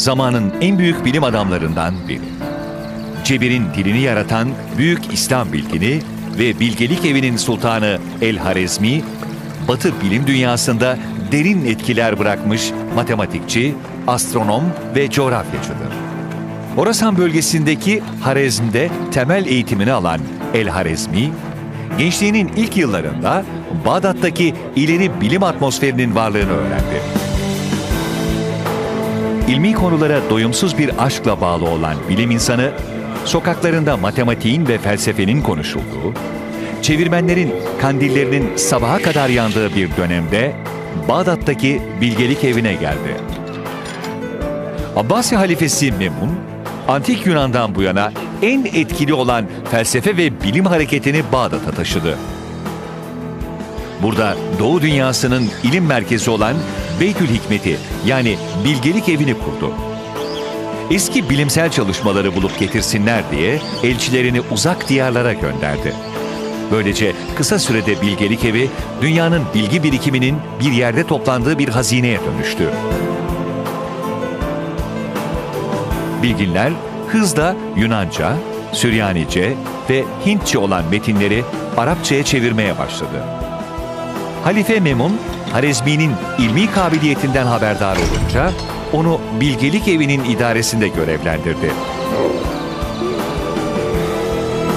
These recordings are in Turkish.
zamanın en büyük bilim adamlarından biri. Cebir'in dilini yaratan büyük İslam bilgini ve bilgelik evinin sultanı El Harezmi, Batı bilim dünyasında derin etkiler bırakmış matematikçi, astronom ve coğrafyacıdır. Orasan bölgesindeki Harezm'de temel eğitimini alan El Harezmi, gençliğinin ilk yıllarında Bağdat'taki ileri bilim atmosferinin varlığını öğrendi. İlmi konulara doyumsuz bir aşkla bağlı olan bilim insanı, sokaklarında matematiğin ve felsefenin konuşulduğu, çevirmenlerin kandillerinin sabaha kadar yandığı bir dönemde Bağdat'taki bilgelik evine geldi. Abbasi halifesi Memun, Antik Yunan'dan bu yana en etkili olan felsefe ve bilim hareketini Bağdat'a taşıdı. Burada Doğu dünyasının ilim merkezi olan Beytül Hikmeti yani bilgelik evini kurdu. Eski bilimsel çalışmaları bulup getirsinler diye elçilerini uzak diyarlara gönderdi. Böylece kısa sürede bilgelik evi dünyanın bilgi birikiminin bir yerde toplandığı bir hazineye dönüştü. Bilginler hızla Yunanca, Süryanice ve Hintçe olan metinleri Arapçaya çevirmeye başladı. Halife Memun, Harezmi'nin ilmi kabiliyetinden haberdar olunca onu bilgelik evinin idaresinde görevlendirdi.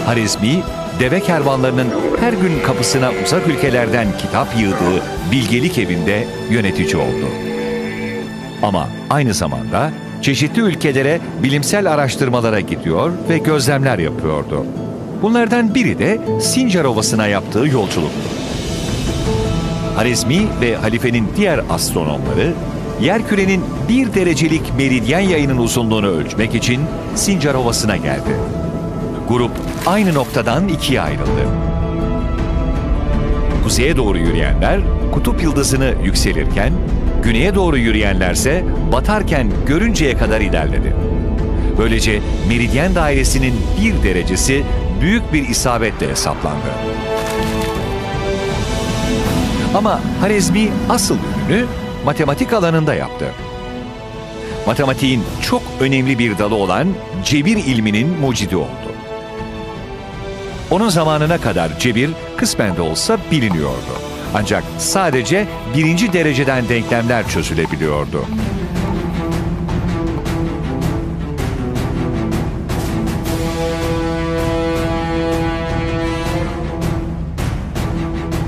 Harezmi, deve kervanlarının her gün kapısına uzak ülkelerden kitap yığdığı bilgelik evinde yönetici oldu. Ama aynı zamanda çeşitli ülkelere bilimsel araştırmalara gidiyor ve gözlemler yapıyordu. Bunlardan biri de Sincar Ovası'na yaptığı yolculuktu. Harizmi ve halifenin diğer astronomları yerkürenin bir derecelik meridyen yayının uzunluğunu ölçmek için Sincar Ovası'na geldi. Grup aynı noktadan ikiye ayrıldı. Kuzeye doğru yürüyenler kutup yıldızını yükselirken, güneye doğru yürüyenlerse batarken görünceye kadar ilerledi. Böylece meridyen dairesinin bir derecesi büyük bir isabetle hesaplandı. Ama Harezmi asıl ününü matematik alanında yaptı. Matematiğin çok önemli bir dalı olan cebir ilminin mucidi oldu. Onun zamanına kadar cebir kısmen de olsa biliniyordu. Ancak sadece birinci dereceden denklemler çözülebiliyordu.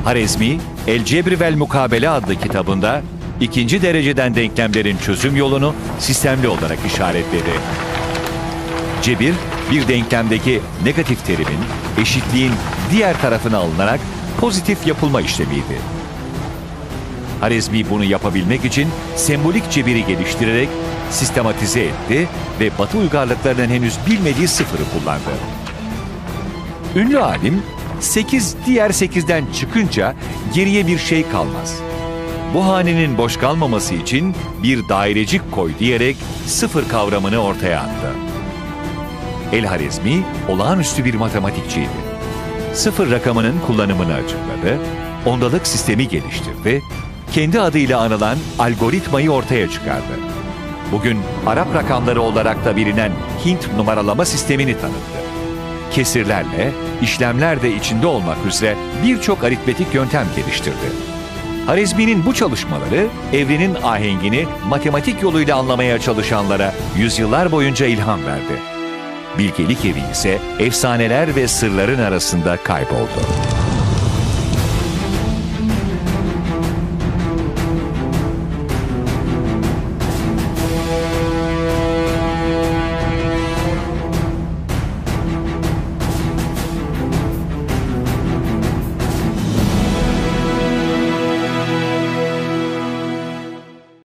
Harezmi, El Cebri vel Mukabele adlı kitabında ikinci dereceden denklemlerin çözüm yolunu sistemli olarak işaretledi. Cebir, bir denklemdeki negatif terimin eşitliğin diğer tarafına alınarak pozitif yapılma işlemiydi. Harezmi bunu yapabilmek için sembolik cebiri geliştirerek sistematize etti ve Batı uygarlıklarının henüz bilmediği sıfırı kullandı. Ünlü alim 8 diğer 8'den çıkınca geriye bir şey kalmaz. Bu hanenin boş kalmaması için bir dairecik koy diyerek sıfır kavramını ortaya attı. El Harizmi olağanüstü bir matematikçiydi. Sıfır rakamının kullanımını açıkladı, ondalık sistemi geliştirdi, kendi adıyla anılan algoritmayı ortaya çıkardı. Bugün Arap rakamları olarak da bilinen Hint numaralama sistemini tanıttı kesirlerle, işlemler de içinde olmak üzere birçok aritmetik yöntem geliştirdi. Harizmi'nin bu çalışmaları evrenin ahengini matematik yoluyla anlamaya çalışanlara yüzyıllar boyunca ilham verdi. Bilgelik evi ise efsaneler ve sırların arasında kayboldu.